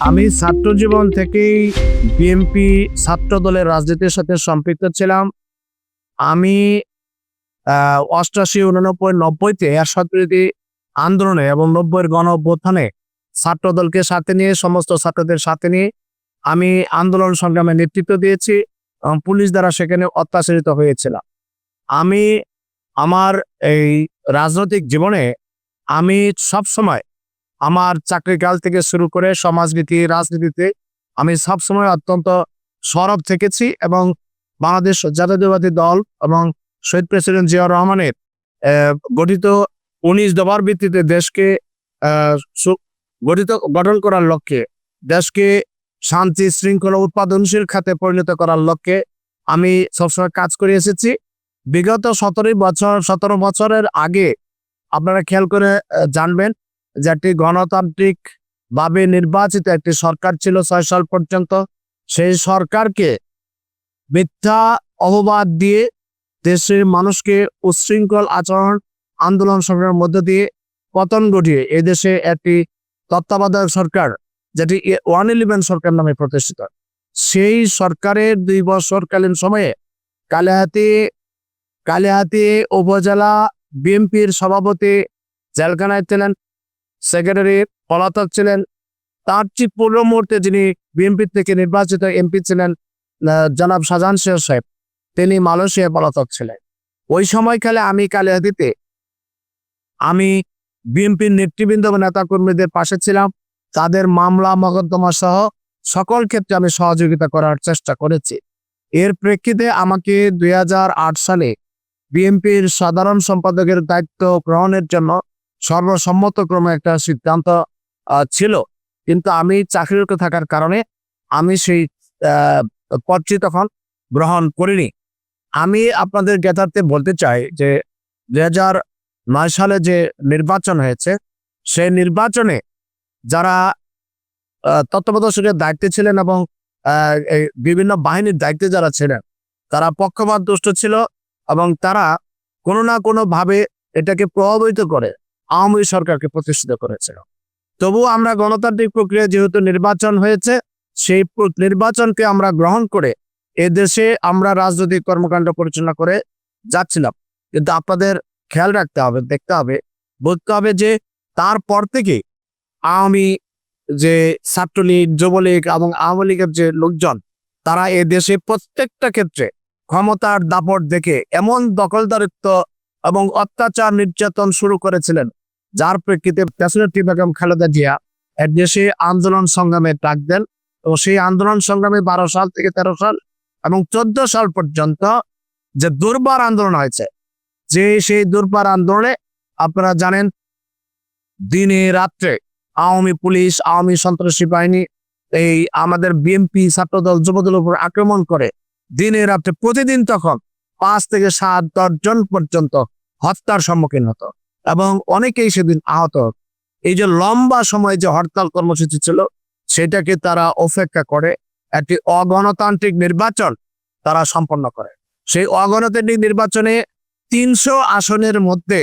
আমি ছাত্র জীবন থেকেই বিএনপি ছাত্র দলের রাজনীতির সাথে সম্পৃক্ত ছিলাম। আমি অষ্টাশি, উননব্বই, নব্বইতে এরশাদবিরোধী আন্দোলনে এবং নব্বইয়ের গণ অভ্যুত্থানে ছাত্র দলকে সাথে নিয়ে, সমস্ত ছাত্রদের সাথে নিয়ে আমি আন্দোলন সংগ্রামে নেতৃত্ব দিয়েছি এবং পুলিশ দ্বারা সেখানে অত্যাচারিত হয়েছিলাম। আমি, আমার এই রাজনৈতিক জীবনে আমি সব সময় আমার চাকরিকাল থেকে শুরু করে সমাজনীতি, রাজনীতিতে আমি সবসময় অত্যন্ত সরব থেকেছি এবং বাংলাদেশ জাতীয়তাবাদী দল এবং শহীদ প্রেসিডেন্ট জিয়াউর রহমানের গঠিত উনিশ দফার ভিত্তিতে দেশকে গঠিত, গঠন করার লক্ষ্যে দেশকে শান্তি, শৃঙ্খলা, উৎপাদনশীল খাতে পরিণত করার লক্ষ্যে আমি সবসময় কাজ করে এসেছি। বিগত সতেরো বছর, সতেরো বছরের আগে আপনারা খেয়াল করে জানবেন যে একটি গণতান্ত্রিক ভাবে নির্বাচিত একটি সরকার ছিল ছয় সাল পর্যন্ত, সেই সরকারকে মিথ্যা অপবাদ দিয়ে দেশের মানুষকে উচ্ছৃঙ্খল আচরণ, আন্দোলন সরকারের মধ্য দিয়ে পতন ঘটিয়ে এদেশে একটি তত্ত্বাবধায়ক সরকার, যেটি ওয়ান ইলেভেন সরকার নামে প্রতিষ্ঠিত। সেই সরকারের দুই বছরকালীন সময়ে কালিহাতি কালিহাতি উপজেলা বিএনপির সভাপতি জেলখানায় ছিলেন। সেক্রেটারি পলাতক ছিলেন। তার ঠিক পূর্ব মুহূর্তে যিনি বিএনপি থেকে নির্বাচিত এমপি ছিলেন জনাব শাহজাহান শেখ সাহেব, তিনি মালয়েশিয়া পলাতক ছিলেন। ওই সময়কালে আমি কালিহাতিতে আমি বিএনপির নেতৃবৃন্দ এবং নেতাকর্মীদের পাশে ছিলাম। তাদের মামলা, মকদ্দমা সহ সকল ক্ষেত্রে আমি সহযোগিতা করার চেষ্টা করেছি। এর প্রেক্ষিতে আমাকে দুই হাজার আট সালে বিএনপির সাধারণ সম্পাদকের দায়িত্ব গ্রহণের জন্য সর্বসম্মতক্রমে একটা সিদ্ধান্ত ছিল। কিন্তু আমি চাকরিরত থাকার কারণে আমি সেই পদটি তখন গ্রহণ করিনি। আমি আপনাদের জ্ঞাতার্থে বলতে চাই যে দু হাজার নয় সালে যে নির্বাচন হয়েছে, সেই নির্বাচনে যারা তত্ত্বাবধায়কের দায়িত্বে ছিলেন এবং বিভিন্ন বাহিনীর দায়িত্বে যারা ছিলেন, তারা পক্ষপাত দুষ্ট ছিল এবং তারা কোনো না কোনো ভাবে এটাকে প্রভাবিত করে। আওয়ামী সরকারকে প্রতিষ্ঠিত করেছিল। তবুও আমরা গণতান্ত্রিক প্রক্রিয়া যেহেতু নির্বাচন হয়েছে, সেই নির্বাচনকে আমরা গ্রহণ করে এ দেশে আমরা রাজনৈতিক কর্মকাণ্ড পরিচালনা করে যাচ্ছিলাম। কিন্তু আপনাদের খেয়াল রাখতে হবে, দেখতে হবে বুঝতে হবে যে তারপর থেকে আওয়ামী যে ছাত্রলীগ, যুবলীগ এবং আওয়ামী লীগের যে লোকজন, তারা এ দেশে প্রত্যেকটা ক্ষেত্রে ক্ষমতার দাপট দেখে এমন দখলদারিত্ব এবং অত্যাচার নির্যাতন শুরু করেছিলেন। যার প্রেক্ষিতে প্রেসিডেন্ট বেগম খালেদা জিয়া এর দেশে আন্দোলন সংগ্রামে ডাক দেন এবং সেই আন্দোলন সংগ্রামে বারো সাল থেকে তেরো সাল এবং চোদ্দ সাল পর্যন্ত যে দুর্বার আন্দোলন হয়েছে, যে সেই দুর্বার আন্দোলনে আপনারা জানেন দিনে রাত্রে আওয়ামী পুলিশ, আওয়ামী সন্ত্রাসী বাহিনী এই আমাদের বিএনপি ছাত্রদল যুবদল উপর আক্রমণ করে দিনে রাত্রে প্রতিদিন তখন পাঁচ থেকে সাত, দশ জন পর্যন্ত হত্যার সম্মুখীন হতো। এবং অনেকেই সেদিন আহত। এই যে লম্বা সময় যে হরতাল কর্মসূচি ছিল, সেটাকে তারা অপেক্ষা করে একটি অগণতান্ত্রিক নির্বাচন তারা সম্পন্ন করে। সেই অগণতান্ত্রিক নির্বাচনে তিনশো আসনের মধ্যে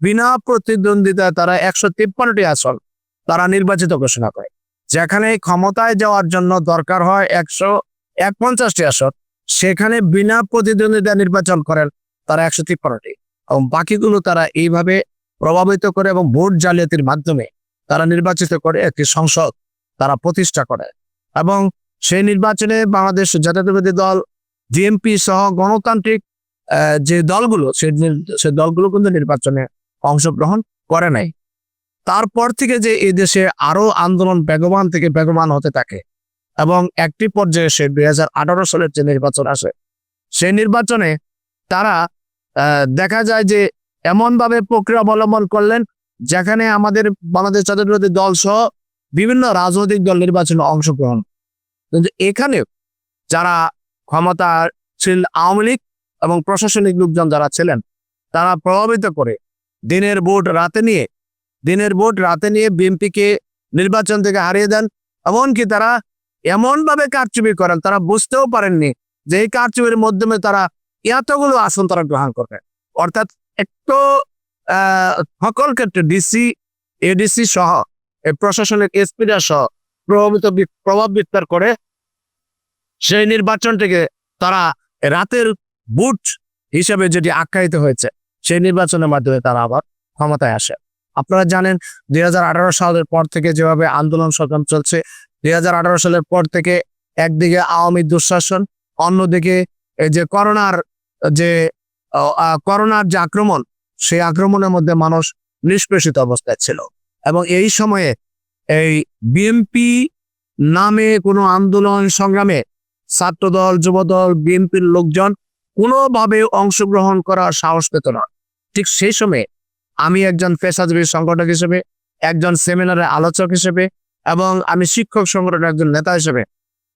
বিনা প্রতিদ্বন্দ্বিতায় তারা একশো তিপ্পান্নটি আসন তারা নির্বাচিত ঘোষণা করে। যেখানে ক্ষমতায় যাওয়ার জন্য দরকার হয় একশো এক পঞ্চাশটি আসন, সেখানে বিনা প্রতিদ্বন্দ্বিতা নির্বাচন করেন তারা একশো তিপ্পান্নটি এবং বাকিগুলো তারা এইভাবে প্রভাবিত করে এবং ভোট জালিয়াতির মাধ্যমে তারা নির্বাচিত করে একটি সংসদ তারা প্রতিষ্ঠা করে। এবং সেই নির্বাচনে বাংলাদেশ জাতীয়তাবাদী দল ডিএমপি সহ গণতান্ত্রিক যে দলগুলো সেই দলগুলো কিন্তু নির্বাচনে অংশগ্রহণ করে নাই। তারপর থেকে যে এই দেশে আরও আন্দোলন বেগবান থেকে বেগবান হতে থাকে এবং একটি পর্যায়ে সে দুই হাজার আঠারো সালের যে নির্বাচন আসে, সেই নির্বাচনে তারা দেখা যায় যে এমন ভাবে প্রক্রিয়া অবলম্বন করলেন যেখানে আমাদের বাংলাদেশ জাতীয়তাবাদী দল সহ বিভিন্ন রাজনৈতিক দল নির্বাচনে অংশগ্রহণ। কিন্তু এখানে যারা ক্ষমতা ছিল আওয়ামী লীগ এবং প্রশাসনিক লোকজন যারা ছিলেন, তারা প্রভাবিত করে দিনের ভোট রাতে নিয়ে, দিনের ভোট রাতে নিয়ে বিএনপিকে নির্বাচন থেকে হারিয়ে দেন, এমনকি তারা এমন ভাবে কারচুপি করেন, তারা বুঝতেও পারেননি যে এই কারচুপির মাধ্যমে তারা এতগুলো আসন তারা গ্রহণ করবে। অর্থাৎ সকল ক্ষেত্রে ডিসি এডিসি সহ প্রশাসনিক এসপিরা সহ প্রভাবিত প্রভাব বিস্তার করে সেই নির্বাচনটিকে তারা রাতের বুট হিসেবে যেটি আখ্যায়িত হয়েছে, সেই নির্বাচনের মাধ্যমে তারা আবার ক্ষমতায় আসে। আপনারা জানেন দুই হাজার আঠারো সালের পর থেকে যেভাবে আন্দোলন সংগ্রাম চলছে, দুই হাজার আঠারো সালের পর থেকে একদিকে আওয়ামী দুঃশাসন, অন্যদিকে যে করোনার যে করোনার যে আক্রমণ সেই আক্রমণের মধ্যে মানুষ নিষ্পেষিত অবস্থায় ছিল। এবং এই সময়ে এই বিএনপি নামে কোনো আন্দোলন সংগ্রামে ছাত্রদল, যুবদল বিএনপির লোকজন কোনোভাবে অংশগ্রহণ করার সাহস পেত না। ঠিক সেই সময়ে আমি একজন পেশাজীবী সংগঠক হিসেবে, একজন সেমিনারের আলোচক হিসেবে এবং আমি শিক্ষক সংগঠনের একজন নেতা হিসেবে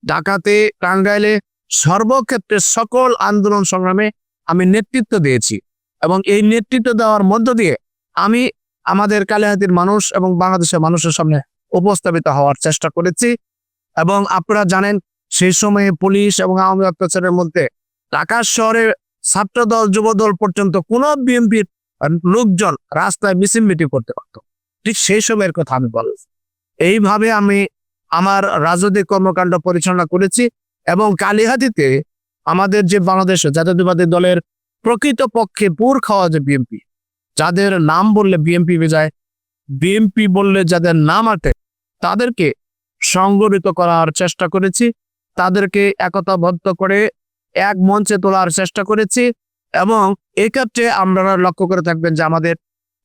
ঢাকাতে, টাঙ্গাইলে সর্বক্ষেত্রে সকল আন্দোলন সংগ্রামে আমি নেতৃত্ব দিয়েছি। এবং এই নেতৃত্ব দেওয়ার মধ্য দিয়ে আমি আমাদের কালিহাতির মানুষ এবং বাংলাদেশের মানুষের সামনে উপস্থাপিত হওয়ার চেষ্টা করেছি। এবং আপনারা জানেন, সেই সময়ে পুলিশ এবং আওয়ামী অত্যাচারের মধ্যে ঢাকা শহরে ছাত্রদল, যুবদল পর্যন্ত কোনো বিএনপির লোকজন রাস্তায় মিছিল করতে পারত। ঠিক সেই সময়ের কথা আমি বলছি এইভাবে আমি আমার রাজনৈতিক কর্মকাণ্ড পরিচালনা করেছি এবং কালিহাতিতে আমাদের যে বাংলাদেশ জাতীয়তাবাদী দলের প্রকৃত পক্ষে পুর খাওয়া যে বিএনপি যাদের নাম বললে বিএনপি বেজায় বিএনপি বললে যাদের নাম আটে, তাদেরকে সংগঠিত করার চেষ্টা করেছি, তাদেরকে একতাবদ্ধ করে এক মঞ্চে তোলার চেষ্টা করেছি এবং এক্ষেত্রে আপনারা লক্ষ্য করে থাকবেন যে আমাদের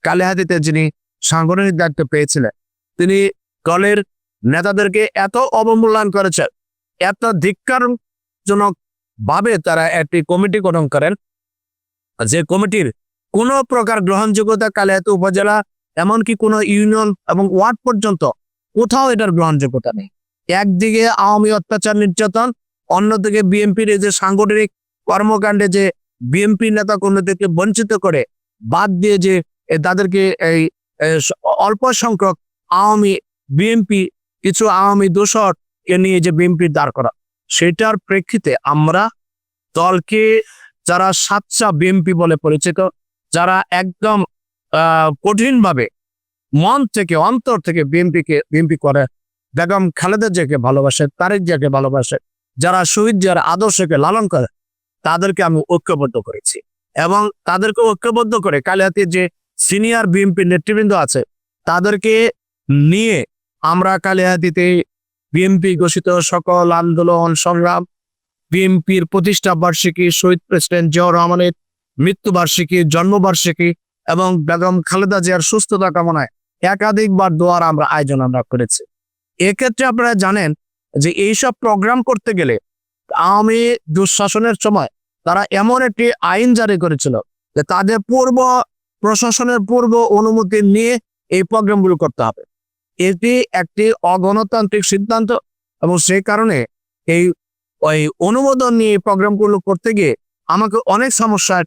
কালিহাতিতে যিনি সাংগঠনিক দায়িত্ব পেয়েছিলেন, তিনি দলের নেতাদেরকে এত অবমূল্যায়ন করেছেন, এত ধিক্কারজনক ভাবে তারা একটি কমিটি গঠন করেন যে কমিটির কোনো প্রকার গ্রহণযোগ্যতা কালিহাতি উপজেলা, এমনকি কোনো ইউনিয়ন এবং ওয়ার্ড পর্যন্ত কোথাও এটার গ্রহণযোগ্যতা নেই। একদিকে আওয়ামী অত্যাচার নির্যাতন, অন্যদিকে বিএনপির যে সাংগঠনিক কর্মকাণ্ডে যে বিএনপি নেতা কর্মীদেরকে বঞ্চিত করে, বাদ দিয়ে যে তাদেরকে এই অল্প সংখ্যক আওয়ামী বিএনপি, কিছু আওয়ামী দোষর নিয়ে যে বিএনপির দাঁড় করা, সেটার প্রেক্ষিতে আমরা দলকে যারা সাচ্চা বিএমপি বলে পরিচিত, যারা একদম কঠিনভাবে মন থেকে, অন্তর থেকে বিএনপিকে বিএনপি করে, বেগম খালেদা জিয়াকে ভালোবাসে, তারেক জিয়াকে ভালোবাসে, যারা শহীদ জিয়ার আদর্শকে লালন করে, তাদেরকে আমি ঐক্যবদ্ধ করেছি। এবং তাদেরকে ঐক্যবদ্ধ করে কালিহাতির যে সিনিয়র বিএনপি নেতৃবৃন্দ আছে, তাদেরকে নিয়ে আমরা কালিহাতিতে বিএনপি ঘোষিত সকল আন্দোলন, সংগ্রাম বিএনপির প্রতিষ্ঠা বার্ষিকী, শহীদ প্রেসিডেন্ট জিয়াউর রহমানের মৃত্যুবার্ষিকী জন্মবার্ষিকী এবং বেগম খালেদা জিয়ার সুস্থতা কামনায় একাধিকবার দোয়ার আমরা আয়োজন আমরা করেছি। এক্ষেত্রে আপনারা জানেন যে এইসব প্রোগ্রাম করতে গেলে আওয়ামী দুঃশাসনের সময় তারা এমন একটি আইন জারি করেছিল যে তাদের পূর্ব প্রশাসনের পূর্ব অনুমতি নিয়ে এই প্রোগ্রামগুলো করতে হবে। এটি একটি অগণতান্ত্রিক সিদ্ধান্ত এবং সেই কারণে এই ওই অনুমোদন নিয়ে প্রোগ্রামগুলো করতে গিয়ে আমাকে অনেক সমস্যার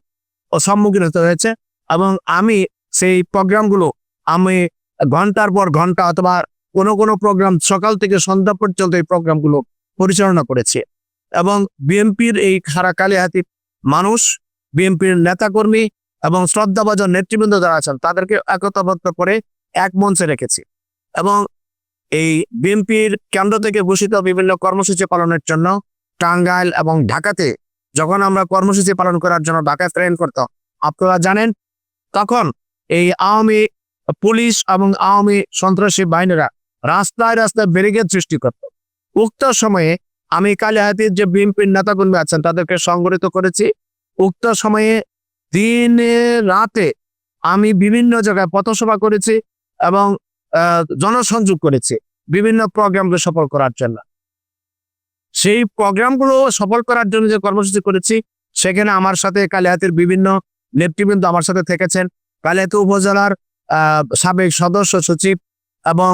সম্মুখীন হতে হয়েছে এবং আমি সেই প্রোগ্রামগুলো আমি ঘণ্টার পর ঘণ্টা অথবা কোনো কোনো প্রোগ্রাম সকাল থেকে সন্ধ্যা পর্যন্ত এই প্রোগ্রামগুলো পরিচালনা করেছি। এবং বিএনপির এই খারা কালিহাতি মানুষ বিএনপির নেতাকর্মী এবং শ্রদ্ধাভাজন নেতৃবৃন্দ যারা আছেন, তাদেরকে একতাবদ্ধ করে এক মঞ্চে রেখেছি। এবং এই বিএনপির কেন্দ্র থেকে ঘোষিত বিভিন্ন কর্মসূচি পালনের জন্য টাঙ্গাইল এবং ঢাকাতে যখন আমরা কর্মসূচি পালন করার জন্য ঢাকায় ট্রেন করতাম, আপনারা জানেন, তখন এই আওয়ামী পুলিশ এবং আওয়ামী সন্ত্রাসী বাহিনীরা রাস্তায় রাস্তায় ব্যারিকেড সৃষ্টি করত। উক্ত সময়ে আমি কালিহাতির যে বিএনপির নেতাকর্মী আছেন, তাদেরকে সংগঠিত করেছি। উক্ত সময়ে দিনে রাতে আমি বিভিন্ন জায়গায় পথসভা করেছি এবং জনসংযোগ করেছি, বিভিন্ন প্রোগ্রামকে সফল করার জন্য। সেই প্রোগ্রামগুলো সফল করার জন্য যে কর্মসূচি করেছি সেখানে আমার সাথে কালিহাতির বিভিন্ন নেতৃবৃন্দ আমার সাথে থেকেছেন। কালিহাতি উপজেলার সাবেক সদস্য সচিব এবং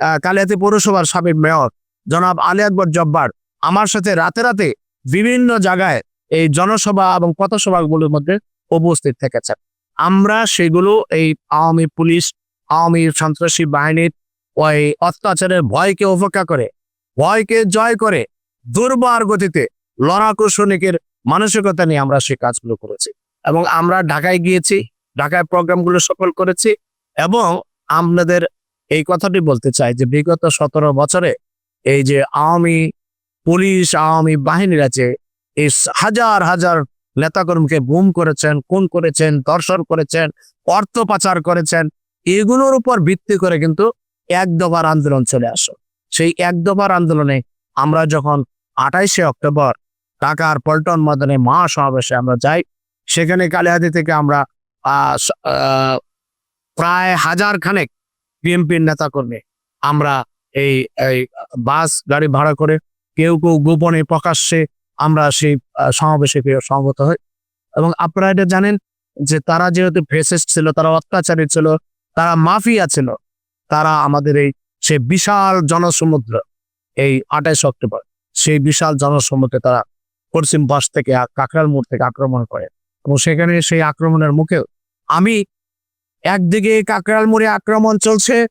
আহ, কালিহাতি পৌরসভার সাবেক মেয়র জনাব আলী আকবর জব্বার আমার সাথে রাতে রাতে বিভিন্ন জায়গায় এই জনসভা এবং পথসভাগুলোর মধ্যে উপস্থিত থেকেছেন। আমরা সেগুলো এই আওয়ামী পুলিশ আওয়ামী সন্ত্রাসী বাহিনীর ওই অত্যাচারের ভয়কে উপেক্ষা করে ভয়কে জয় করে দুর্বার গতিতে লড়াকু সৈনিকের মানসিকতা নিয়ে আমরা সেই কাজগুলো করেছি। এবং আমরা ঢাকায় গিয়েছি, ঢাকায় প্রোগ্রামগুলো সফল করেছি এবং আপনাদের এই কথাটি বলতে চাই যে বিগত সতেরো বছরে এই যে আওয়ামী পুলিশ, আওয়ামী বাহিনীর আছে এই হাজার হাজার নেতাকর্মীকে বুম করেছেন, খুন করেছেন দর্শন করেছেন, অর্থ পাচার করেছেন, এগুলোর উপর ভিত্তি করে কিন্তু এক দফার আন্দোলন চলে আসো। সেই এক দফার আন্দোলনে আমরা যখন আঠাইশে অক্টোবর ঢাকার পল্টন ময়দানে মহাসমাবেশে আমরা যাই, সেখানে কালিহাতি থেকে আমরা প্রায় হাজার খানেক বিএনপির নেতা কর্মী আমরা এই বাস, গাড়ি ভাড়া করে কেউ কেউ গোপনে প্রকাশ্যে আমরা সেই সমাবেশে গিয়ে সমবেত হই। এবং আপনারা এটা জানেন যে তারা যেহেতু ফেসিস্ট ছিল, তারা অত্যাচারী ছিল, তারা মাফিয়া ছিল, তারা আমাদের এই সে বিশাল জনসমুদ্র এই আঠাইশ অক্টোবর। সেই বিশাল জনসমুদ্রে তারা পশ্চিম পাশ থেকে কাকরাল মোড় থেকে আক্রমণ করে। এবং সেখানে সেই আক্রমণের মুখে আমি একদিকে কাকরাল মোড়ে আক্রমণ চলছে,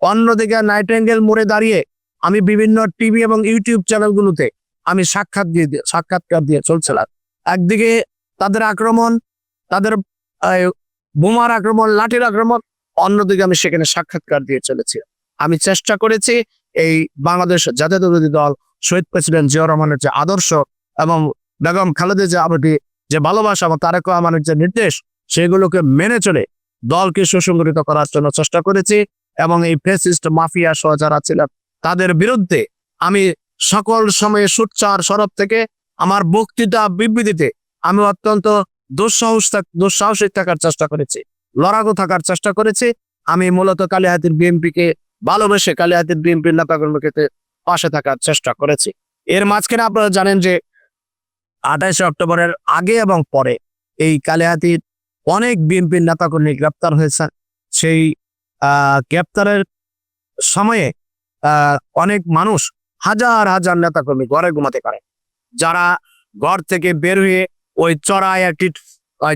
অন্যদিকে নাইটেঙ্গেল মোড়ে দাঁড়িয়ে আমি বিভিন্ন টিভি এবং ইউটিউব চ্যানেলগুলোতে আমি সাক্ষাৎ দিয়ে দিয়ে- সাক্ষাৎকার দিয়ে চলছিলাম। একদিকে তাদের আক্রমণ, তাদের বোমার আক্রমণ, লাঠির আক্রমণ, অন্যদিকে আমি সেখানে সাক্ষাৎকার দিয়ে চলেছি। আমি চেষ্টা করেছি এই বাংলাদেশ জাতীয়তাবাদী দল শহীদ প্রেসিডেন্ট জিয়া রহমানের যে আদর্শ এবং বেগম খালেদা যে আমাদের যে ভালোবাসা এবং তারেক রহমানের যে নির্দেশ, সেগুলোকে মেনে চলে দলকে সুসংগঠিত করার জন্য চেষ্টা করেছি এবং এই ফেসিস্ট মাফিয়া সহ যারা ছিলেন, তাদের বিরুদ্ধে আমি সকল সময়ে সুচ্চার সরব থেকে আমার বক্তৃতা বিবৃতিতে আমি অত্যন্ত দুঃসাহস দুঃসাহসিক থাকার চেষ্টা করেছি, লড়াকু থাকার চেষ্টা করেছি। আমি মূলত কালিহাতির বিএনপিকে ভালোবেসে কালিহাতির বিএনপির নেতাকর্মীকে পাশে থাকার চেষ্টা করেছি। এর মাঝখানে আপনারা জানেন যে আঠাইশে অক্টোবরের আগে এবং পরে এই কালিহাতির অনেক বিএনপির নেতাকর্মী গ্রেপ্তার হয়েছেন সেই গ্রেপ্তারের সময়ে অনেক মানুষ হাজার হাজার নেতাকর্মী ঘরে ঘুমাতে পারে। যারা ঘর থেকে বের হয়ে ওই চড়ায় একটি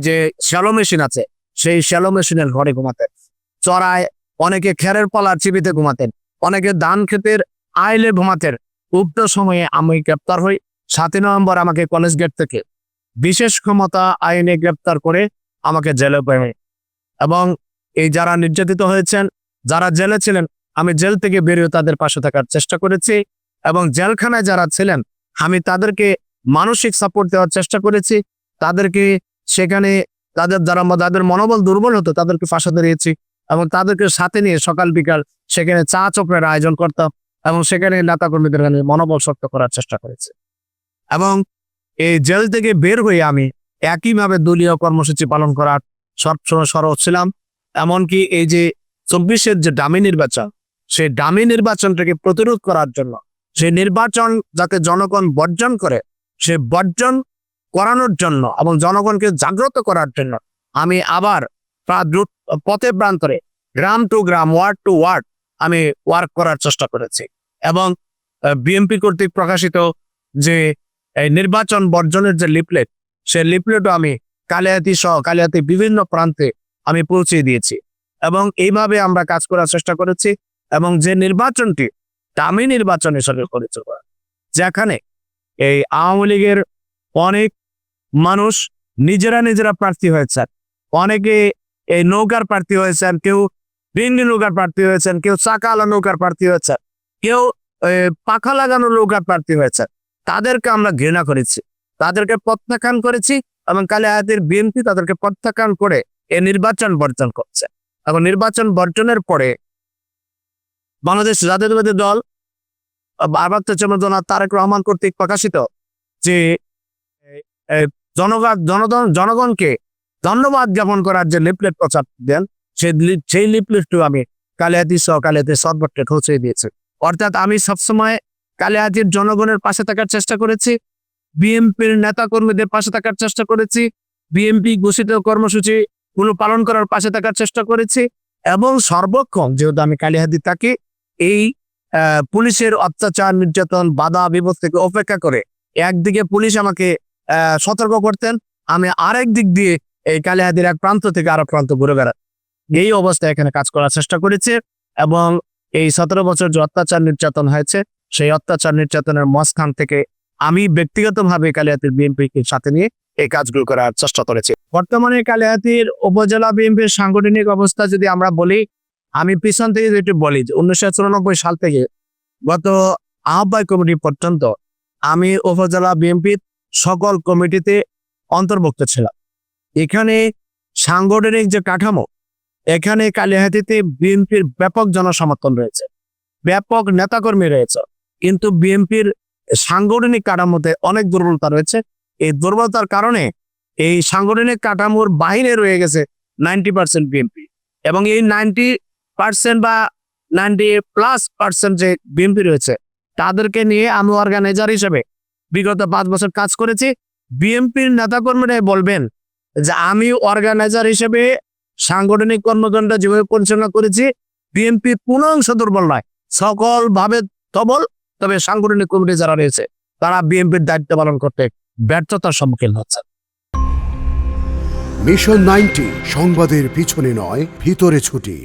যে শ্যালো মেশিন আছে, সেই শ্যালো মেশিনের ঘরে ঘুমাতে। চড়ায় অনেকে খেরের পালার চিবিতে ঘুমাতেন, অনেকে ধান ক্ষেতের আইলে ঘুমাতেন। উক্ত সময়ে আমি গ্রেপ্তার হই। সাতই নভেম্বর আমাকে কলেজ গেট থেকে। বিশেষ ক্ষমতা আইনে গ্রেপ্তার করে আমাকে জেলে পেয়ে এবং এই যারা নির্যাতিত হয়েছেন, যারা জেলে ছিলেন, আমি জেল থেকে বেরিয়ে তাদের পাশে থাকার চেষ্টা করেছি এবং জেলখানায় যারা ছিলেন, আমি তাদেরকে মানসিক সাপোর্ট দেওয়ার চেষ্টা করেছি। তাদেরকে সেখানে তাদের যারা, তাদের মনোবল দুর্বল হতো, তাদেরকে পাশে দাঁড়িয়েছি এবং তাদেরকে সাথে নিয়ে সকাল, বিকাল সেখানে চা চক্রের আয়োজন করতাম এবং সেখানে নেতা কর্মীদের মনোবল শক্ত করার চেষ্টা করেছি। এবং এই জেল থেকে বের হয়ে আমি একইভাবে দলীয় কর্মসূচি পালন করার সবসময় সরব ছিলাম। এমনকি এই যে চব্বিশের যে ডামি নির্বাচন, সেই ডামি নির্বাচনটাকে প্রতিরোধ করার জন্য, সেই নির্বাচন যাতে জনগণ বর্জন করে সে বর্জন করানোর জন্য এবং জনগণকে জাগ্রত করার জন্য আমি আবার পথে প্রান্তরে, গ্রাম টু গ্রাম, ওয়ার্ড টু ওয়ার্ড আমি ওয়ার্ক করার চেষ্টা করেছি। এবং বিএমপি কর্তৃক প্রকাশিত যে নির্বাচন বর্জনের যে লিফলেট সে লিফলেটও আমি কালিয়াতি সহ কালিয়াতি বিভিন্ন প্রান্তে আমি পৌঁছে দিয়েছি। এবং এইভাবে আমরা কাজ করার চেষ্টা করেছি এবং যে নির্বাচনটি দামি নির্বাচন হিসেবে পরিচয় যেখানে এই আওয়ামী লীগের অনেক মানুষ নিজেরা নিজেরা প্রার্থী হয়েছেন। অনেকে এই নৌকার প্রার্থী হয়েছেন, কেউ ভিন্ডি নৌকার প্রার্থী হয়েছেন, কেউ চাকালা নৌকার প্রার্থী হয়েছেন, কেউ পাখা লাগানো নৌকার প্রার্থী হয়েছেন। তাদেরকে আমরা ঘৃণা করেছি, তাদেরকে প্রত্যাখ্যান করেছি এবং কালিয়াতের বিএনপি তাদেরকে প্রত্যাখ্যান করে এই নির্বাচন বর্জন করছে। এখন নির্বাচন বর্জনের পরে বাংলাদেশ জাতীয়তাবাদী দল চেয়ারম্যান তারেক রহমান কর্তৃক প্রকাশিত যে জনগণ জনগণ, জনগণকে ধন্যবাদ জ্ঞাপন করার যে লিপলেট প্রচার দেন, সেই সেই লিফলেটটু আমি কালিয়াতি সহ কালিয়াতি সর্বত্রে পৌঁছে দিয়েছি। অর্থাৎ আমি সবসময় কালিয়াতির জনগণের পাশে থাকার চেষ্টা করেছি বিএনপির নেতা কর্মীদের পাশে থাকার চেষ্টা করেছি বিএনপি ঘোষিত কর্মসূচি গুলো পালন করার পাশে থাকার চেষ্টা করেছি এবং সর্বক্ষণ যেহেতু আমি কালিহাদি থাকি, এই পুলিশের অত্যাচার, নির্যাতন, বাধা, বিপদ থেকে অপেক্ষা করে একদিকে পুলিশ আমাকে সতর্ক করতেন, আমি আরেক দিক দিয়ে এই কালিহাদির এক প্রান্ত থেকে আরও প্রান্ত ঘুরে বেড়াত এই অবস্থায় এখানে কাজ করার চেষ্টা করেছে এবং এই সতেরো বছর যে অত্যাচার নির্যাতন হয়েছে, সেই অত্যাচার নির্যাতনের মাঝখান থেকে আমি ব্যক্তিগতভাবে কালিহাতির বিএনপিকে সাথে নিয়ে এই কাজগুলো করার চেষ্টা করেছি। বর্তমানে কালিহাতির উপজেলা বিএনপির সাংগঠনিক অবস্থা যদি আমরা বলি, আমি পিছন থেকে যেটি বলি উনিশশো সাল থেকে গত আহ্বায়ক কমিটি পর্যন্ত আমি উপজেলা বিএনপির সকল কমিটিতে অন্তর্ভুক্ত ছিলাম। এখানে সাংগঠনিক যে কাঠামো, এখানে কালিহাতিতে বিএনপির ব্যাপক জনসমর্থন রয়েছে, ব্যাপক নেতাকর্মী রয়েছে, কিন্তু বিএনপির সাংগঠনিক কাঠামোতে অনেক দুর্বলতা রয়েছে। এই দুর্বলতার কারণে এই সাংগঠনিক কাঠামোর বাহিরে রয়ে গেছে নাইনটি পার্সেন্ট বিএনপি এবং এই নাইনটি পার্সেন্ট বা নাইনটি প্লাস পার্সেন্ট যে বিএনপি রয়েছে, তাদেরকে নিয়ে আমি অর্গানাইজার হিসেবে বিগত পাঁচ বছর কাজ করেছি। বিএনপির নেতাকর্মীরাই বলবেন যে আমি অর্গানাইজার হিসেবে সাংগঠনিক কর্মকাণ্ড যেভাবে পরিচালনা করেছি বিএনপি কোন অংশ দুর্বল নয়। সকল ভাবে সবল তবে সাংগঠনিক কমিটি যারা রয়েছে, তারা বিএনপির দায়িত্ব পালন করতে ব্যর্থতার সম্মুখীন হচ্ছে। মিশন নাইনটি সংবাদের পিছনে নয়, ভিতরে ছুটি।